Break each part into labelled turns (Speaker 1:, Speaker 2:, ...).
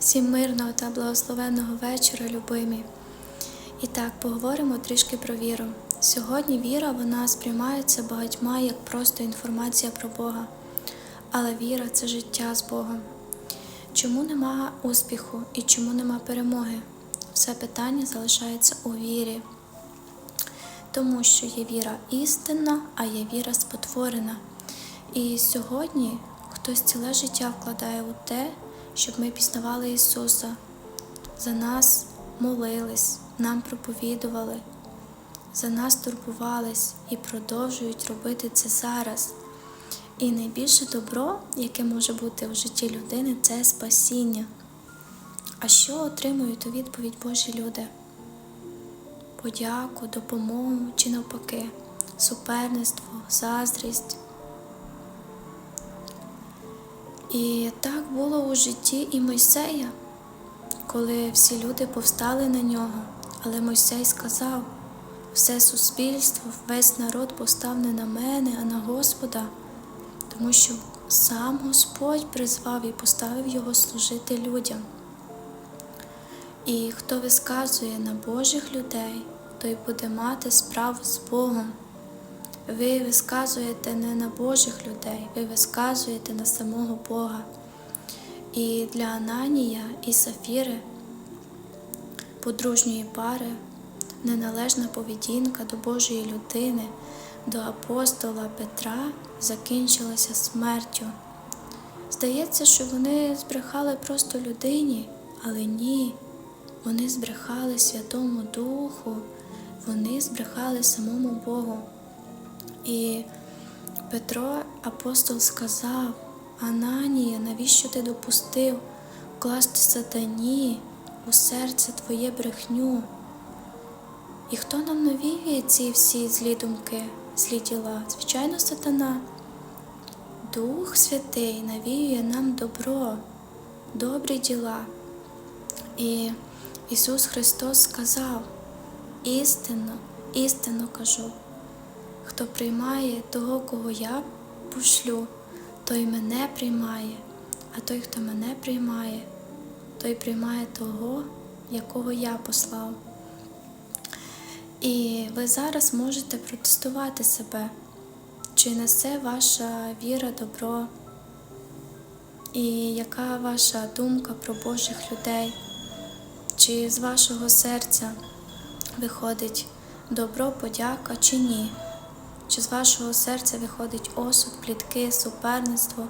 Speaker 1: Всім мирного та благословенного вечора, любимі. І так, поговоримо трішки про віру. Сьогодні віра вона сприймається багатьма як просто інформація про Бога. Але віра це життя з Богом. Чому нема успіху і чому нема перемоги? Все питання залишається у вірі. Тому що є віра істинна, а є віра спотворена. І сьогодні хтось ціле життя вкладає у те, щоб ми пізнавали Ісуса, за нас молились, нам проповідували, за нас турбувались і продовжують робити це зараз. І найбільше добро, яке може бути в житті людини, це спасіння. А що отримують у відповідь Божі люди? Подяку, допомогу чи навпаки, суперництво, заздрість. І так було у житті і Мойсея, коли всі люди повстали на нього. Але Мойсей сказав: все суспільство, весь народ постав не на мене, а на Господа, тому що сам Господь призвав і поставив його служити людям. І хто висказує на Божих людей, той буде мати справу з Богом. Ви висказуєте не на Божих людей, ви висказуєте на самого Бога. І для Ананія і Сафіри, подружньої пари, неналежна поведінка до Божої людини, до апостола Петра закінчилася смертю. Здається, що вони збрехали просто людині, але ні, вони збрехали Святому Духу, вони збрехали самому Богу. І Петро апостол сказав: Ананія, навіщо ти допустив класти сатані у серце твоє брехню? І хто нам навіює ці всі злі думки, злі діла? Звичайно, сатана. Дух Святий навіює нам добро, добрі діла. І Ісус Христос сказав: істинно, істинно кажу. Хто приймає того, кого я пошлю, той мене приймає, а той, хто мене приймає, той приймає того, якого я послав. І ви зараз можете протестувати себе, чи несе ваша віра добро, і яка ваша думка про Божих людей, чи з вашого серця виходить добро, подяка, чи ні. Чи з вашого серця виходить осуд, плітки, суперництво?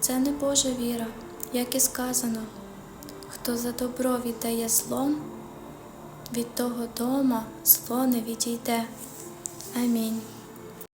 Speaker 1: Це не Божа віра, як і сказано. Хто за добро віддає злом, від того дома зло не відійде. Амінь.